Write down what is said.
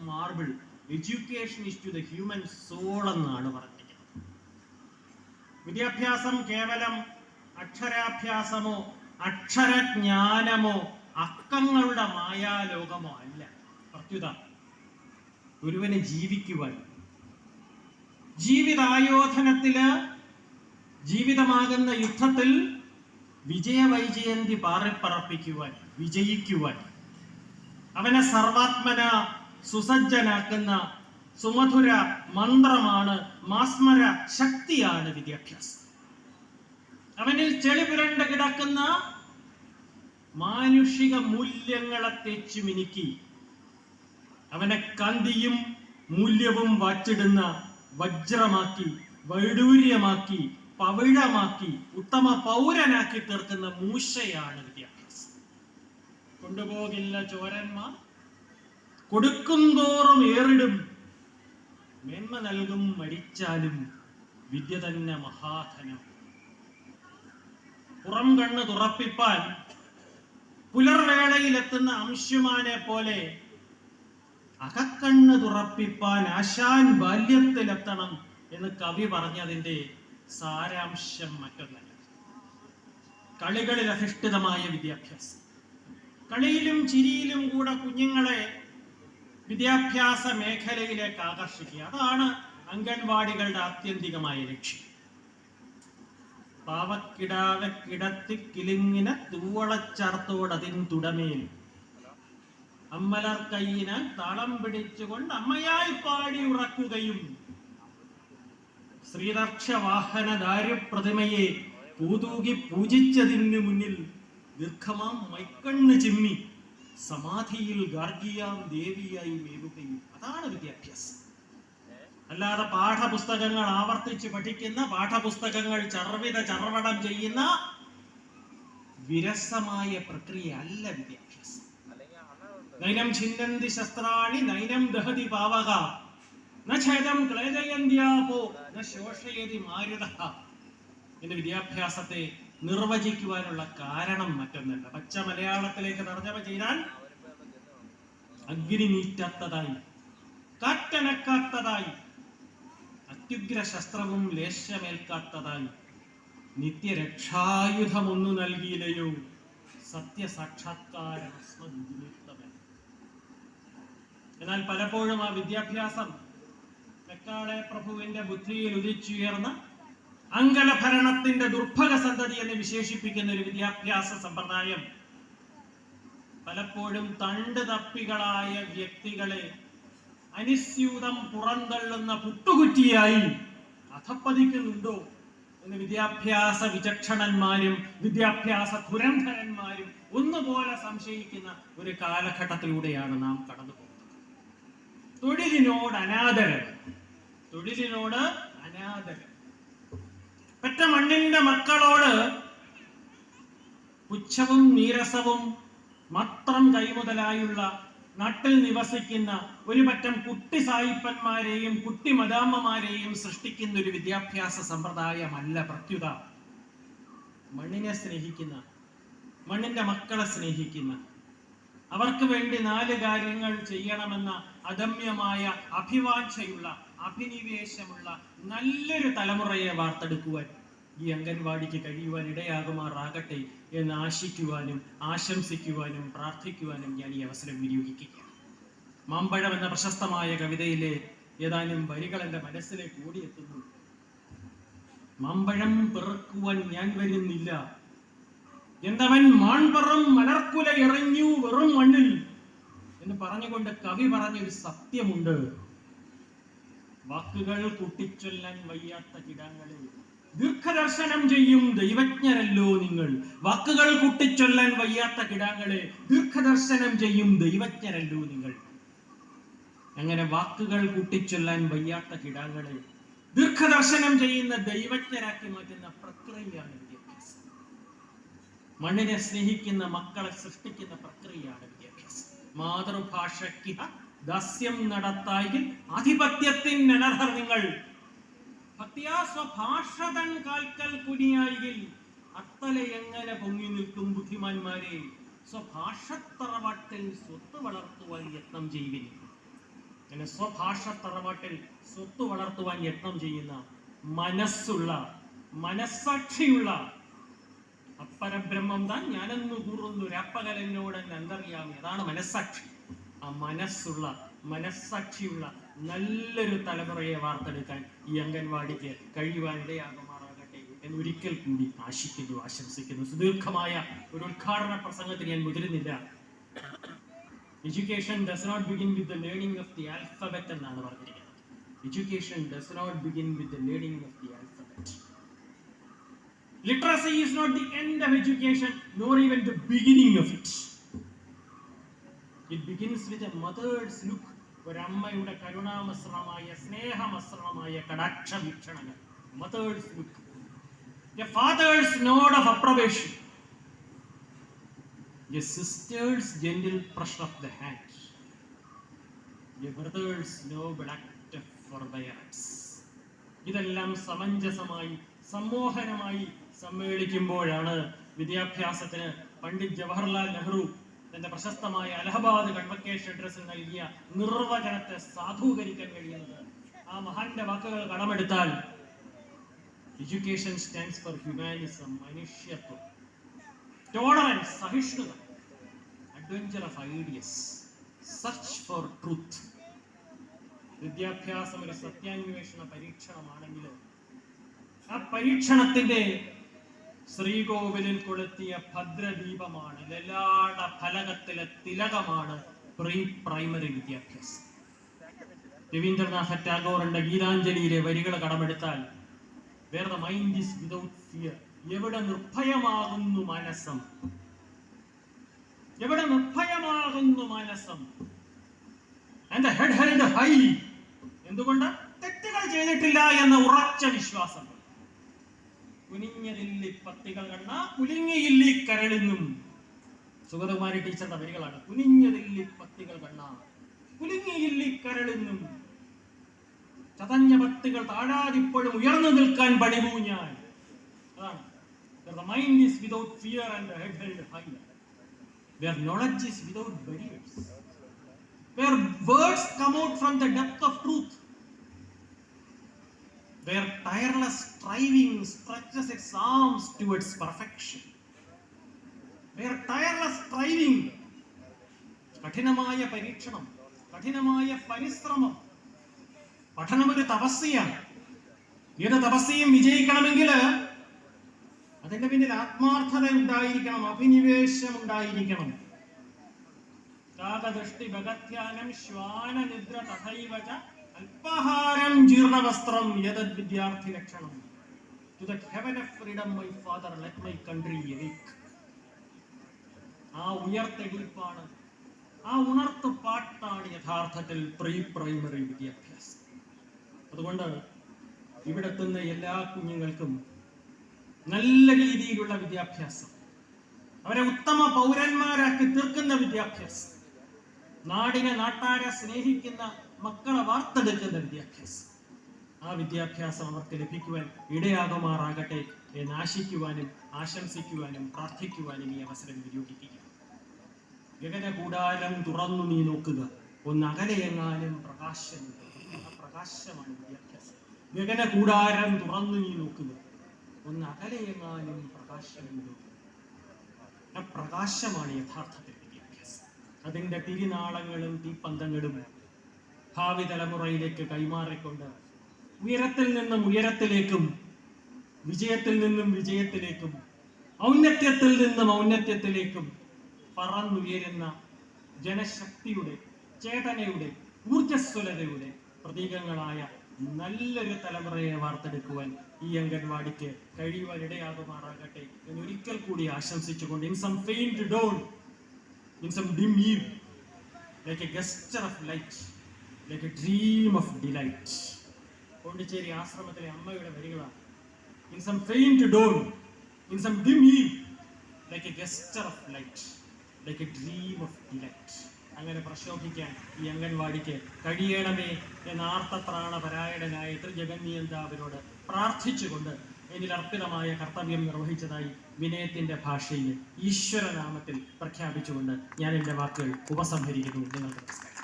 Marble education is to the human soul എന്നാണ് പറഞ്ഞിരിക്കുന്നത്. വിദ്യാഭ്യാസം കേവലം അക്ഷരാഭ്യാസമോ അക്ഷരജ്ഞാനമോ അക്കങ്ങളുടെ മായാലോകമോ അല്ല. പ്രത്യുത ഒരുവന് ജീവിക്കുവാൻ. ജീവിതായോധനത്തിൽ ജീവിതമാകുന്ന യുദ്ധത്തിൽ വിജയവൈജയന്തി പാറിപ്പറപ്പിക്കുവാൻ വിജയിക്കുവാൻ. അവനെ സർവാത്മന സുസജ്ജനാക്കുന്ന സുമധുര മന്ത്രമാണ് മാസ്മര ശക്തിയാണ് വിദ്യാഭ്യാസം. അവനിൽ ചെളി പുരണ്ട കിടക്കുന്ന മാനുഷിക മൂല്യങ്ങളെ തേച്ചു മിനുക്കി. അവനെ കാന്തിയും മൂല്യവും വാച്ചിടുന്ന വജ്രമാക്കി വൈഡൂര്യമാക്കി പവിഴമാക്കി ഉത്തമ പൗരനാക്കി തീർക്കുന്ന മൂശയാണ് വിദ്യാഭ്യാസം. കൊണ്ടുപോകില്ല ചോരന്മാർ. കൊടുക്കുന്തോറും ഏറിടും. മേന്മ നൽകും മരിച്ചാലും വിദ്യ തന്നെ മഹാധനം. പുറം കണ്ണ് തുറപ്പിപ്പാൻ പുലർവേളയിലെത്തുന്ന അംശുമാനെ പോലെ അകക്കണ്ണ് തുറപ്പിപ്പാൻ ആശാൻ ബാല്യത്തിലെത്തണം എന്ന് കവി പറഞ്ഞതിന്റെ സാരാംശം മറ്റൊന്നല്ല. കളികളിൽ അധിഷ്ഠിതമായ വിദ്യാഭ്യാസം. കളിയിലും ചിരിയിലും കൂടെ കുഞ്ഞുങ്ങളെ വിദ്യാഭ്യാസ മേഖലയിലേക്ക് ആകർഷിക്കുക. അതാണ് അംഗൻവാടികളുടെ ആത്യന്തികമായ ലക്ഷ്യം. പാവക്കിടാവെ കിടത്തി കിലുങ്ങിന തൂവളച്ചർത്തോടതിൻ തുടമേൽ. അമ്മലർ കയ്യിനാൽ തളം പിടിച്ചുകൊണ്ട് അമ്മയായി പാടി ഉറക്കുകയും ശ്രീദർക്ഷ വാഹന ദാരുപ്രതിമയെ പൂതൂകി പൂജിച്ചതിന് മുന്നിൽ ദീർഘമാം മൈക്കണ്ണ് ചിമ്മി സമാധിയിൽ ഗാർഗിയാം ദേവിയായി മേലുകയും അതാണ് വിദ്യാഭ്യാസം. അല്ലാതെ പാഠപുസ്തകങ്ങൾ ആവർത്തിച്ച് പഠിക്കുന്ന പാഠപുസ്തകങ്ങൾ ചർവിത ചർവടം ചെയ്യുന്ന വിരസമായ പ്രക്രിയ അല്ല വിദ്യാഭ്യാസം. നൈനം ഛിന്നന്തി ശസ്ത്രാണി നൈനം ദഹതി പാവക. ശോഷയതി മാരുത. എന്റെ വിദ്യാഭ്യാസത്തെ നിർവചിക്കുവാനുള്ള കാരണം മറ്റൊന്നല്ല പച്ച മലയാളത്തിലേക്ക് തർജമ ചെയ്താൽ അഗ്നി നീറ്റാത്തതായി കാറ്റനക്കാത്തതായി അത്യുഗ്ര ശസ്ത്രവും ലേശമേൽക്കാത്തതായി നിത്യരക്ഷായുധമൊന്നു നൽകിയില്ലയോ? സത്യസാക്ഷാത്കാരം എന്നാൽ പലപ്പോഴും ആ വിദ്യാഭ്യാസം പ്രഭുവിന്റെ ബുദ്ധിയിൽ ഉദിച്ചുയർന്ന അങ്കല ഭരണത്തിന്റെ ദുർഭഗ സന്തതി എന്ന് വിശേഷിപ്പിക്കുന്ന ഒരു വിദ്യാഭ്യാസ സമ്പ്രദായം പലപ്പോഴും തണ്ട് തപ്പികളായ വ്യക്തികളെ അനുസ്യൂതം പുറന്തള്ളുന്ന പുട്ടുകുറ്റിയായി അധപ്പതിക്കുന്നുണ്ടോ എന്ന് വിദ്യാഭ്യാസ വിചക്ഷണന്മാരും വിദ്യാഭ്യാസ ധുരന്ധരന്മാരും ഒന്നുപോലെ സംശയിക്കുന്ന ഒരു കാലഘട്ടത്തിലൂടെയാണ് നാം കടന്നു പോകുന്നത്. തൊഴിലിനോട് അനാദരം തൊഴിലിനോട് അനാദരം പെറ്റ മണ്ണിന്റെ മക്കളോട് പുച്ഛവും നീരസവും മാത്രം കൈമുതലായുള്ള നാട്ടിൽ നിവസിക്കുന്ന ഒരു പറ്റം കുട്ടി സായിപ്പന്മാരെയും കുട്ടി മദാമ്മമാരെയും സൃഷ്ടിക്കുന്ന ഒരു വിദ്യാഭ്യാസ സമ്പ്രദായമല്ല പ്രത്യുത. മണ്ണിനെ സ്നേഹിക്കുന്ന മണ്ണിന്റെ മക്കളെ സ്നേഹിക്കുന്ന അവർക്ക് വേണ്ടി നാല് കാര്യങ്ങൾ ചെയ്യണമെന്ന അദമ്യമായ അഭിവാഞ്ചയുള്ള അഭിനിവേശമുള്ള നല്ലൊരു തലമുറയെ വാർത്തെടുക്കുവാൻ ഈ അംഗൻവാടിക്ക് കഴിയുവാൻ ഇടയാകുമാറാകട്ടെ എന്ന് ആശിക്കുവാനും ആശംസിക്കുവാനും പ്രാർത്ഥിക്കുവാനും ഞാൻ ഈ അവസരം വിനിയോഗിക്കുകയാണ്. മാമ്പഴം എന്ന പ്രശസ്തമായ കവിതയിലെ ഏതാനും വരികൾ എന്റെ മനസ്സിലേക്ക് ഓടിയെത്തുന്നു. മാമ്പഴം പിറക്കുവാൻ ഞാൻ വരുന്നില്ല. എന്തവൻ മാൺപറം മലർക്കുല എറിഞ്ഞു വെറും മണ്ണിൽ എന്ന് പറഞ്ഞുകൊണ്ട് കവി പറഞ്ഞൊരു സത്യമുണ്ട്. വാക്കുകൾ കൂട്ടിച്ചൊല്ലാൻ വയ്യാത്ത കിടാങ്ങളെ. ദീർഘദർശനം ചെയ്യും ദൈവജ്ഞരല്ലോ നിങ്ങൾ. വാക്കുകൾ കൂട്ടിച്ചൊല്ലാൻ വയ്യാത്ത കിടാങ്ങളെ. ദീർഘദർശനം ചെയ്യും ദൈവജ്ഞരല്ലോ നിങ്ങൾ. അങ്ങനെ വാക്കുകൾ കൂട്ടിച്ചൊല്ലാൻ വയ്യാത്ത കിടാങ്ങളെ. ദീർഘദർശനം ചെയ്യുന്ന ദൈവജ്ഞരാക്കി മാറ്റുന്ന പ്രക്രിയയാണ് വിദ്യാഭ്യാസം. മണ്ണിനെ സ്നേഹിക്കുന്ന മക്കളെ സൃഷ്ടിക്കുന്ന പ്രക്രിയയാണ് വിദ്യാഭ്യാസം. മാതൃഭാഷയ്ക്ക് ദാസ്യം നടത്തായി ആധിപത്യത്തിൻ അനർഹർ നിങ്ങൾ. ഭക്തിയാ സ്വഭാഷതൻ കാൽക്കൽ കുനിയായിൽ അത്തല എങ്ങനെ പൊങ്ങി നിൽക്കും ബുദ്ധിമാന്മാരെ? സ്വഭാഷത്തറവാട്ടിൽ സ്വത്ത് വളർത്തുവാൻ യത്നം ചെയ്യുവിൻ. അങ്ങനെ സ്വഭാഷത്തറവാട്ടിൽ സ്വത്ത് വളർത്തുവാൻ യത്നം ചെയ്യുന്ന മനസ്സുള്ള മനസ്സാക്ഷിയുള്ള അപ്പരബ്രഹ്മം താൻ ഞാനെന്ന് കൂറുന്നു. രാപ്പകലെന്നോട് എന്നറിയാം അതാണ് മനസ്സാക്ഷി? മനസ്സുള്ള മനസ്സാക്ഷിയുള്ള നല്ലൊരു തലമുറയെ വാർത്തെടുക്കാൻ ഈ അംഗൻവാടിക്ക് കഴിയുവാൻ ഇടയാകുമാറാകട്ടെ എന്ന് ഒരിക്കൽ കൂടി ആശിക്കുന്നു ആശംസിക്കുന്നു. സുദീർഘമായ ഒരു ഉദ്ഘാടന പ്രസംഗത്തിന് ഞാൻ മുതിരുന്നില്ല. Education does not begin with the learning of the alphabet എന്നാണ് പറഞ്ഞിരിക്കുന്നത്. Education does not begin with the learning of the alphabet literacy is not the end of education nor even the beginning of it it begins with a mother's look ഒരമ്മയുടെ കരുണാമസ്രമായ സ്നേഹമസ്രണമായ കടാക്ഷ വീക്ഷണങ്ങൾ mother's look a father's nod of approbation a sister's gentle pressure of the hand a brother's noble act for theirs ഇതെല്ലാം സമഞ്ജസമായി സമ്മോഹനമായി സമ്മേളിക്കുമ്പോഴാണ് വിദ്യാഭ്യാസത്തിന് പണ്ഡിറ്റ് ജവഹർലാൽ നെഹ്റു തന്റെ പ്രശസ്തമായ അലഹബാദ് കൺവക്കേഷൻ അഡ്രസ്സിൽ നൽകിയ നിർവചനത്തെ സാധൂകരിക്കാൻ കഴിയുന്നത് ആ മഹാന്റെ വാക്കുകൾ കടമെടുത്താൽ എഡ്യൂക്കേഷൻ സ്റ്റാൻഡ്സ് ഫോർ ഹ്യൂമാനിസം മനുഷ്യത്വം ടോളറൻസ് സഹിഷ്ണുത adventure of ideas search for truth വിദ്യാഭ്യാസം ഒരു സത്യാന്വേഷണ പരീക്ഷണമാണെങ്കിൽ ആ പരീക്ഷണത്തിന്റെ ശ്രീകോവിലിൽ കൊളുത്തിയ ഭദ്രദീപമാണ്. ലലാട ഫലകത്തിലെ തിലകമാണ് പ്രീ പ്രൈമറി വിദ്യാഭ്യാസം. രവീന്ദ്രനാഥ ടാഗോറിന്റെ ഗീതാഞ്ജലിയിലെ വരികൾ കടമെടുത്താൽ where mind is without fear എവിടെ നിർഭയമാകുന്നു മനസ്സം എവിടെ നിർഭയമാകുന്നു മനസ്സം ആൻഡ് ഹെഡ് ഹെൽഡ് ഹൈ എന്തുകൊണ്ട്? തെറ്റുകൾ ചെയ്തിട്ടില്ല എന്ന ഉറച്ച വിശ്വാസം. കുനിഞ്ഞതില്ലി പത്തികൾ കണ്ണ കുലുങ്ങിയില്ലി കരളിന്നും. സുഗതകുമാരി ടീച്ചറുടെ വരികളാണ് കുനിഞ്ഞതില്ലി പത്തികൾ കണ്ണ കുലുങ്ങിയില്ലി കരളിന്നും. ചതഞ്ഞ പത്തുകൾ താഴാതിപ്പോഴും ഉയർന്നു നിൽക്കാൻ പണിവൂ ഞാൻ അതാണ്. The mind is without fear and the head held high. Where knowledge is without barriers. Where words come of truth where tireless striving stretches its arms towards perfection. Where tireless striving കഠിനമായ പരീക്ഷണം കഠിനമായ പരിശ്രമം. പഠനം ഒരു തപസ്യയാണ്. ഏത് തപസ്യയും വിജയിക്കണമെങ്കിൽ അതിന്റെ പിന്നിൽ ആത്മാർത്ഥത ഉണ്ടായിരിക്കണം അഭിനിവേശം ഉണ്ടായിരിക്കണം. കാകദൃഷ്ടി ഭഗത്യാനം ശ്വാനനിദ്ര തഥൈവ ച ജീർണവസ്ത്രം യതദ് വിദ്യാർത്ഥി ലക്ഷണം? To the heaven of freedom my father let my country awake. ആ ഉയർത്തെടുപ്പാണ് ആ ഉണർത്ത് പാട്ടാണ് യഥാർത്ഥത്തിൽ പ്രീ പ്രൈമറി വിദ്യാഭ്യാസം. അതുകൊണ്ട് ഇവിടെ എത്തുന്ന എല്ലാ കുഞ്ഞുങ്ങൾക്കും നല്ല രീതിയിലുള്ള വിദ്യാഭ്യാസം. അവരെ ഉത്തമ പൗരന്മാരാക്കി തീർക്കുന്ന വിദ്യാഭ്യാസം. നാടിനെ നാട്ടാരെ സ്നേഹിക്കുന്ന മക്കളെ വാർത്തെടുക്കുന്ന വിദ്യാഭ്യാസം. ആ വിദ്യാഭ്യാസം അവർക്ക് ലഭിക്കുവാൻ ഇടയാകുമാറാകട്ടെ എന്ന് ആശിക്കുവാനും ആശംസിക്കുവാനും പ്രാർത്ഥിക്കുവാനും ഈ അവസരം വിനിയോഗിക്കുക ഗഗന കൂടാരം തുറന്നു നീ നോക്കുക. ഒന്ന് അകലെയെങ്ങാനും പ്രകാശം പ്രകാശമാണ് വിദ്യാഭ്യാസം. ഗഗന കൂടാരം തുറന്നു നീ നോക്കുക. ഒന്ന് അകലെയെങ്ങാനും പ്രകാശമുണ്ടോ പ്രകാശമാണ് യഥാർത്ഥത്തിൽ വിദ്യാഭ്യാസം. അതിന്റെ തിരിനാളങ്ങളും തീപ്പന്തങ്ങളും ഭാവി തലമുറയിലേക്ക് കൈമാറിക്കൊണ്ട് ഉയരത്തിൽ നിന്നും ഉയരത്തിലേക്കും വിജയത്തിൽ നിന്നും വിജയത്തിലേക്കും ഔന്നത്യത്തിൽ നിന്നും ഔന്നത്യത്തിലേക്കും പറന്നുയരുന്ന ജനശക്തിയുടെ ചേതനയുടെ ഊർജസ്വലതയുടെ പ്രതീകങ്ങളായ നല്ലൊരു തലമുറയെ വാർത്തെടുക്കുവാൻ ഈ അംഗൻവാടിക്ക് കഴിയുവാൻ ഇടയാകുമാറാകട്ടെ എന്ന് ഒരിക്കൽ കൂടി ആശംസിച്ചുകൊണ്ട് in some faint dawn in some dim like a gesture of light like a dream of delight Pondicherry ആശ്രമത്തിലെ അമ്മയുടെ വരികളാണ്. In some faint dawn in some dim ഈ like a gesture of light like a dream of delight അങ്ങനെ പ്രശോഭിക്കാൻ ഈ അംഗൻവാടിക്ക് കഴിയണമേ എന്ന ആർത്തത്രാണപരായണനായ ത്രിജഗന്യന്താവിനോട് പ്രാർത്ഥിച്ചുകൊണ്ട് എന്നിൽ അർപ്പിതമായ കർത്തവ്യം നിർവഹിച്ചതായി വിനയത്തിന്റെ ഭാഷയിൽ ഈശ്വരനാമത്തിൽ പ്രഖ്യാപിച്ചുകൊണ്ട് ഞാൻ എന്റെ വാക്കുകൾ ഉപസംഹരിക്കുന്നു. നിങ്ങൾക്ക് നമസ്കാരം.